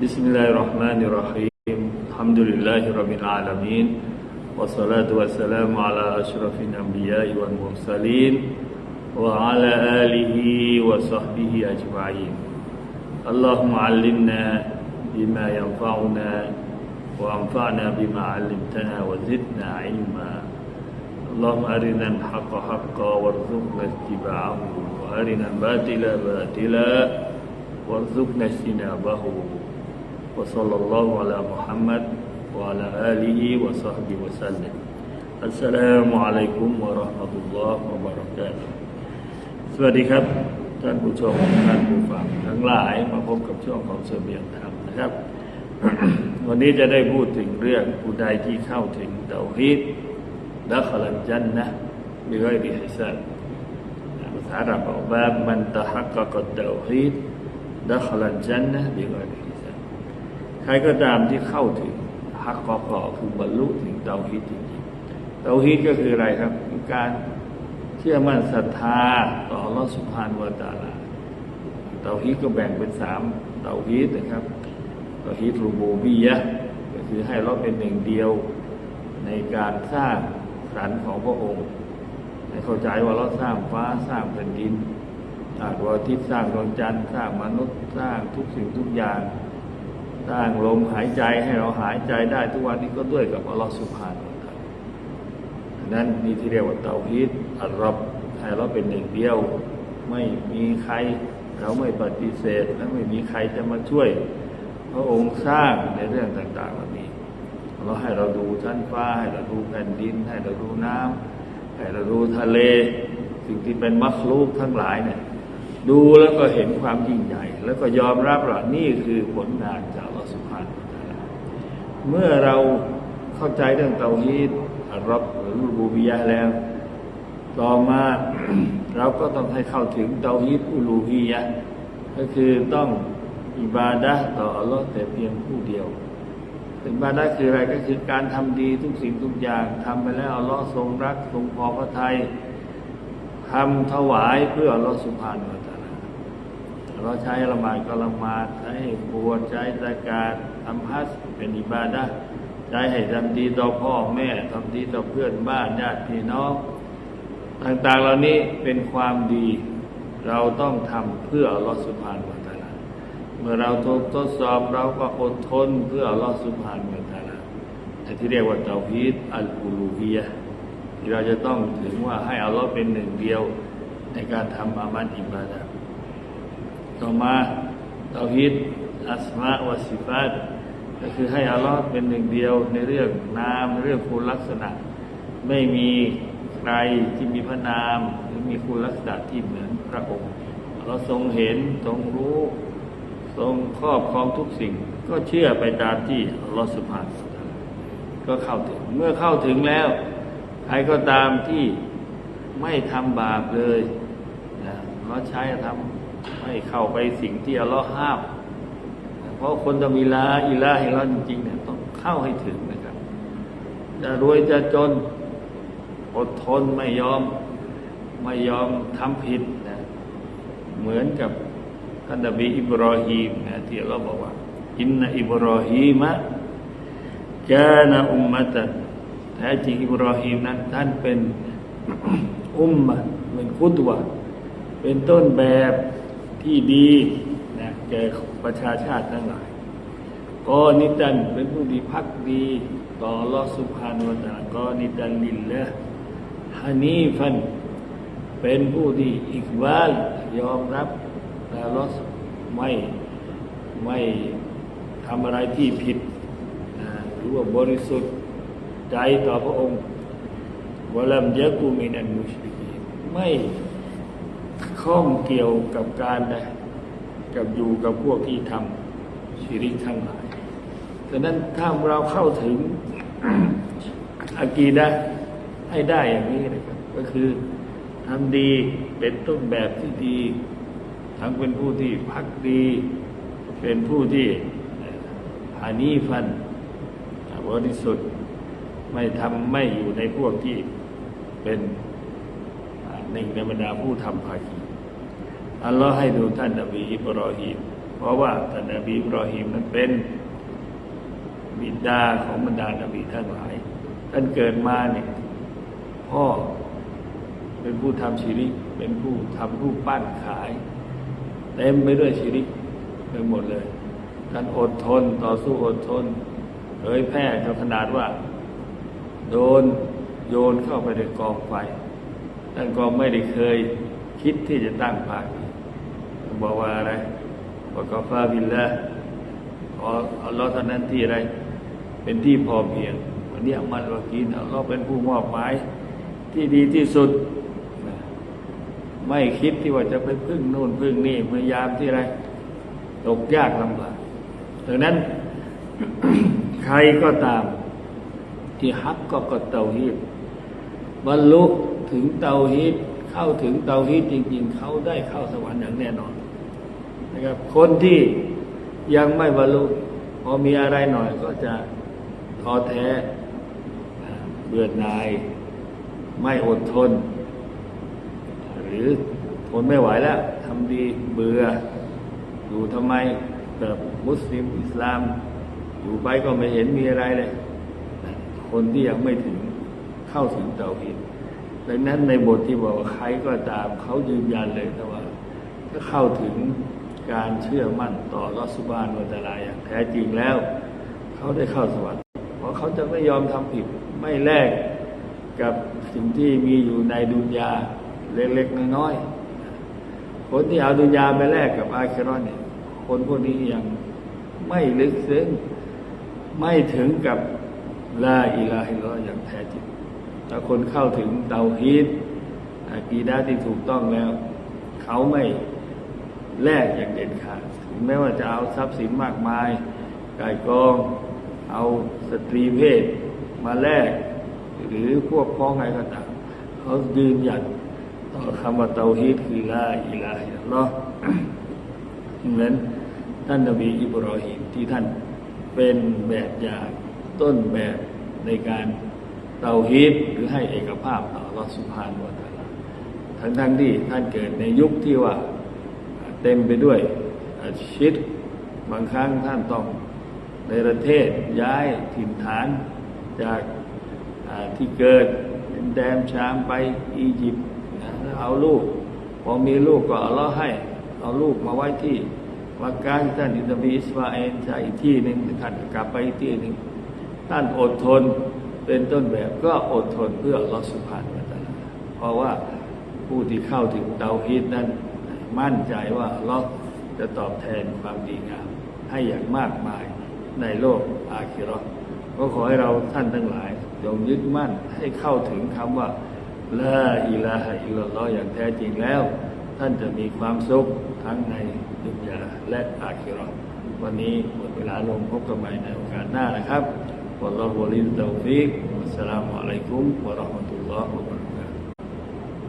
بسم الله الرحمن الرحيم. الحمد لله رب العالمين. والصلاة والسلام على أشرف الأنبياء والمرسلين وعلى آله وصحبه أجمعين. اللهم علمنا بما ينفعنا وأنفعنا بما علمتنا وزدنا علما. اللهم أرنا الحق حقا وارزقنا اتباعه وأرنا الباطل باطلا وارزقنا اجتنابه. وصلى الله على محمد وعلى آله وصحبه وسلم السلام عليكم ورحمة الله وبركاته สวัสดีครับ ท่านผู้ชมท่านผู้ฟังทั้งหลายมาพบกับช่วงของเสบียงธรรมนะครับ วันนี้จะได้พูดถึงเรื่องผู้ใดที่เข้าถึงเตาฮีดดัคลันจันนะบิไกริฮิซันภาษาอาหรับบอกว่ามันตะฮักกะกเตาฮีดดัคลันจันนะบิไกริฮิซัน ใครก็ตามที่เข้าถึงฮักกะกะคือบรรลุถึงเตาฮีดจริงๆเตาฮีดก็คืออะไรครับการเชื่อมั่นศรัทธาต่ออัลลอสุบฮานวตาลาเตาฮีดก็แบ่งเป็นสามเตาฮีดนะครับเตาฮีดรูโบบียะก็คือให้เราเป็นหนึ่งเดียวในการสร้างสรรค์ของพระองค์ให้เข้าใจว่าเราสร้างฟ้าสร้างแผ่นดินสร้างดวงอาทิตย์สร้างดวงจันทร์สร้างมนุษย์สร้างทุกสิ่งทุกอย่าง สร้างลมหายใจให้เราหายใจได้ทุกวันนี้ก็ด้วยกับอัลลอฮฺสุบฮานนั้นนี่ที่เรียกว่าเตาฮีดอัลรับให้เราเป็นหนึ่งเดียว ไม่มีใครเราไม่ปฏิเสธและไม่มีใครจะมาช่วย พระองค์สร้างในเรื่องต่างๆเหล่านี้เราให้เราดูชั้นฟ้า ให้เราดูแผ่นดิน ให้เราดูน้ำให้เราดูทะเล สิ่งที่เป็นมัคลูกทั้งหลายเนี่ยดูแล้วก็เห็นความยิ่งใหญ่ แล้วก็ยอมรับว่านี่คือผลงานจาก เมื่อเราเข้าใจเรื่องเตาฮีดอัลรับหรือรูบูบิยะแล้ว ต่อมาเราก็ต้องให้เข้าถึงเตาฮีดอุลูฮียะก็คือต้องอิบาดะต่ออัลลอฮ์แต่เพียงผู้เดียวอิบาดะคืออะไรก็คือการทำดีทุกสิ่งทุกอย่างทำไปแล้วอัลลอฮ์ทรงรักทรงพอพระทัยทำถวายเพื่ออัลลอฮ์สุภาโนตะอาลาเราใช้ละหมาดก็ละหมาดใช้บวชใช้สกาดำฮัจญ์เป็นอิบาดะห์ใช้ให้ทำดีต่อพ่อแม่ทำดีต่อเพื่อนบ้านญาติพี่น้อง ต่างๆเหล่านี้เป็นความดี เราต้องทำเพื่ออัลอสุภาโนตะอาลาเมื่อเราถูกทดสอบเราก็อดทนเพื่ออัลอสุบฮานะฮูวะตาลาแต่ที่เรียกว่าเตาฮีดอัลอูลูฮียที่เราจะต้องถึงว่าให้อัลลอฮ์เป็นหนึ่งเดียวในการทำอามัลอิบาดะต่อมาเตาฮีดอัสมาวะสิฟาต ก็คือให้อัลลอฮ์เป็นหนึ่งเดียวในเรื่องนามเรื่องคุณลักษณะ ไม่มีใครที่มีพระนาม หรือมีคุณลักษณะที่เหมือนพระองค์เราทรงเห็นทรงรู้ ทรงครอบครองทุกสิ่ง ก็เชื่อไปตามที่อัลลอฮฺสุบฮานก็เข้าถึงเมื่อเข้าถึงแล้ว ใครก็ตามที่ไม่ทำบาปเลยนะเราใช้ทำไม่เข้าไปสิ่งที่อัลลอห้าม เพราะคนจะมีลาอิลาให้เราจริงๆเนี่ยต้องเข้าให้ถึงนะครับ จะรวยจะจนอดทนไม่ยอมไม่ยอมทำผิดนะเหมือนกับท่านนบีอิบรอฮีมนะที่เราบอกว่า อินนอิบรอฮีมะกานอุมมะตันแท้จริงอิบรอฮีมนั้น ท่านเป็นอุมมะเป็นคุตวะเป็นต้นแบบที่ดี แก่ประชาชาติทั้งหลายก็นิตันเป็นผู้ดีพักดี ต่อลอสุภานวตาก็นิตันลิลละฮานีฟัน เป็นผู้ที่อิกบาลยอมรับแต่ลอสไม่ไม่ทำอะไรที่ผิดนะหรือว่าบริสุทธิ์ใจต่อพระองค์วลัมยะกูมินันมุชริกีไม่ข้องเกี่ยวกับการนะ กับอยู่กับพวกที่ทำชิริกทั้งหลายฉะนั้นถ้าเราเข้าถึงอากีดะให้ได้อย่างนี้นะครับ ก็คือทำดีเป็นต้นแบบที่ดี ทั้งเป็นผู้ที่พักดี เป็นผู้ที่หานีฟันบริสุทธิ์ไม่ทำไม่อยู่ในพวกที่เป็นหนึ่งในบรรดาผู้ทำภาคี อัลลอฮ์ให้ดูท่านนบีอิบรอฮีมเพราะว่าท่านนบีอิบรอฮิมนั้นเป็นบิดาของบรรดานบีทั้งหลาย ท่านเกิดมาเนี่ยพ่อเป็นผู้ทำชีริก เป็นผู้ทำรูปปั้นขายเต็มไปด้วยชีริกไปหมดเลยท่านอดทนต่อสู้อดทนเผยแพร่จนขนาดว่า โดนโยนเข้าไปในกองไฟท่านก็ไม่ได้เคยคิดที่จะตั้งภาค บอกว่าอะไรบอกกาฟาบินละขออัลลอฮ์เท่านั้นที่อะไร เป็นที่พอเพียง วันนี้มันวากีนอัลลอฮ์เป็นผู้มอบหมาย ที่ดีที่สุด ไม่คิดที่ว่าจะไปพึ่งนู่นพึ่งนี่พยายามที่อะไรตกยากลำบากดังนั้น ใครก็ตาม ที่ฮักก็กดเตาฮีดบรรลุถึงเตาฮีดเข้าถึงเตาฮีดจริง ๆ เขาได้เข้าสวรรค์อย่างแน่นอน นะครับ คนที่ยังไม่บรรลุพอมีอะไรหน่อยก็จะท้อแท้ เบื่อหน่าย ไม่อดทน หรือทนไม่ไหวแล้วทำดีเบื่อ อยู่ทำไมแบบมุสลิมอิสลาม อยู่ไปก็ไม่เห็นมีอะไรเลย คนที่ยังไม่ถึงเข้าถึงเตาหินดังนั้นในบทที่บอกว่าใครก็ตามเขายืนยันเลยแต่ว่า ถ้าเข้าถึง การเชื่อมั่นต่อรอสุบานวัตลาอย่างแท้จริงแล้ว เขาได้เข้าสวรรค์เพราะเขาจะไม่ยอมทำผิดไม่แลกกับสิ่งที่มีอยู่ในดุนยาเล็กๆน้อยๆคนที่เอาดุนยาไปแลกกับอาคิรอนเนี่ยคนพวกนี้ยังไม่ลึกซึ้งไม่ถึงกับลาอิลาฮิลลอฮ์อย่างแท้จริงถ้าคนเข้าถึงเตาฮีดอากีดาที่ถูกต้องแล้ว เขาไม่ แลกอย่างเด็ดขาดถึงแม้ว่าจะเอาทรัพย์สินมากมายกายกอง เอาสตรีเพศมาแลก หรือพวกพ้องไงก็ตามเขายืนหยัดต่อคำว่าเตาฮีดคือลาอิลาฮิลลอฮ์เหมือนท่านนบีอิบรอฮิมที่ท่านเป็นแบบอย่างต้นแบบในการเตาฮีดหรือให้เอกภาพต่อรอสุภานวตาลาทั้งทั้งที่ท่านเกิดในยุคที่ว่า เต็มไปด้วยชิดบางครั้งท่านต้องในประเทศย้ายถิ่นฐานจากที่เกิดเป็นแดมชามไปอียิปต์แล้วเอาลูก พอมีลูกก็เอาล้อให้ เอาลูกมาไว้ที่วักการท่านอินทบีอิสราเอลจากอีกที่หนึ่งท่านกลับไปอีกที่หนึ่งท่านอดทนเป็นต้นแบบก็อดทนเพื่อลอสุภานมาตลาเพราะว่าผู้ที่เข้าถึงเตาฮีดนั้น มั่นใจว่าลอจะตอบแทนความดีงาม ให้อย่างมากมายในโลกอาคิรอก็ขอให้เราท่านทั้งหลายจงยึดมั่นให้เข้าถึงคำว่าละอิลาฮะอิลลัลออย่างแท้จริงแล้ว ท่านจะมีความสุขทั้งในดุนยาและอาคิรอวันนี้หมดเวลาลงพบกันใหม่ในโอกาสหน้านะครับวัลลอฮุวะลิ